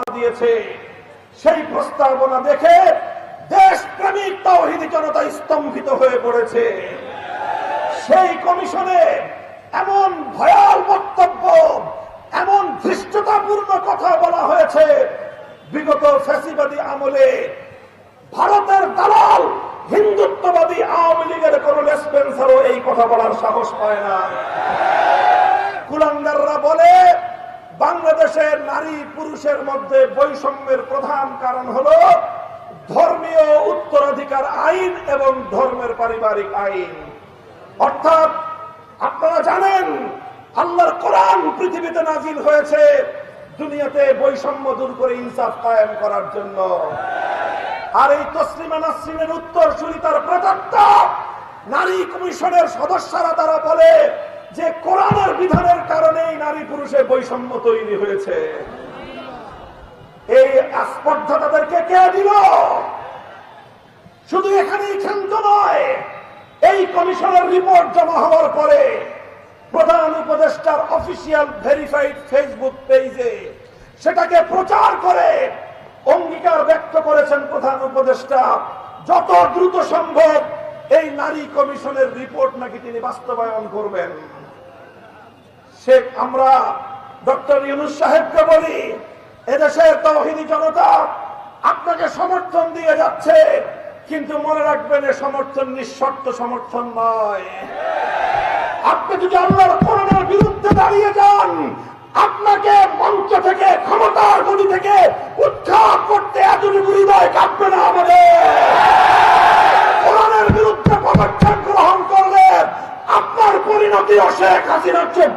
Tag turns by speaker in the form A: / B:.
A: দিয়েছে। সেই প্রস্তাবনা দেখে দেশপ্রেমিক তাওহিদি জনতা স্তম্ভিত হয়ে পড়েছে। সেই কমিশনে এমন ভয়াল বক্তব্য, এমন ধৃষ্টতাপূর্ণ কথা বলা হয়েছে। বিগত ফ্যাসিবাদী আমলে ভারতের দালাল, হিন্দুত্ববাদী আওয়ামী লীগের কোন লেসপেন্সারও এই কথা বলার সাহস পায় না। কুলাঙ্গাররা বলে বাংলাদেশের নারী পুরুষের মধ্যে বৈষম্যের প্রধান কারণ হলো ধর্মীয় উত্তরাধিকার আইন এবং ধর্মের পারিবারিক আইন। অর্থাৎ আপনারা জানেন, আল্লাহর কোরআন পৃথিবীতে নাজিল হয়েছে দুনিয়াতে বৈষম্য দূর করে ইনসাফ কায়েম করার জন্য। আর এই তসলিমা নাসরিনের উত্তর শুনি তার প্রদত্তা নারী কমিশনের সদস্যরা তারা বলে যে কোরআনের বিধানের নারী পুরুষের বৈষম্য তৈরি হয়েছে। এই স্পর্ধা তাদেরকে কে দিল? শুধু এখানেই ক্ষান্ত নয়, এই কমিশনের রিপোর্ট জমা হওয়ার পরে প্রধান উপদেষ্টার অফিসিয়াল ভেরিফাইড ফেসবুক পেজে সেটাকে প্রচার করে অঙ্গীকার ব্যক্ত করেছেন প্রধান উপদেষ্টা। যত দ্রুত সম্ভব এই নারী কমিশনের রিপোর্ট নাকি তিনি বাস্তবায়ন করবেন। সে আমরা ডক্টর ইউনুস সাহেবকে বলি, এদেশের তহিদি জনতা আপনাকে সমর্থন দিয়ে যাচ্ছে, কিন্তু মনে রাখবেন এ সমর্থন নিঃশর্ত সমর্থন নয়। আপনি যদি আল্লাহর করোনার বিরুদ্ধে দাঁড়িয়ে যান, আপনাকে মঞ্চ থেকে, ক্ষমতার গুলি থেকে উৎখাত করতে এতটুকু হৃদয় কাঁপবে না আমাদের। কোরআনের বিরুদ্ধে পদক্ষেপ গ্রহণ করলে আপনার পরিণতি অশেখ হাসিনা চেয়ে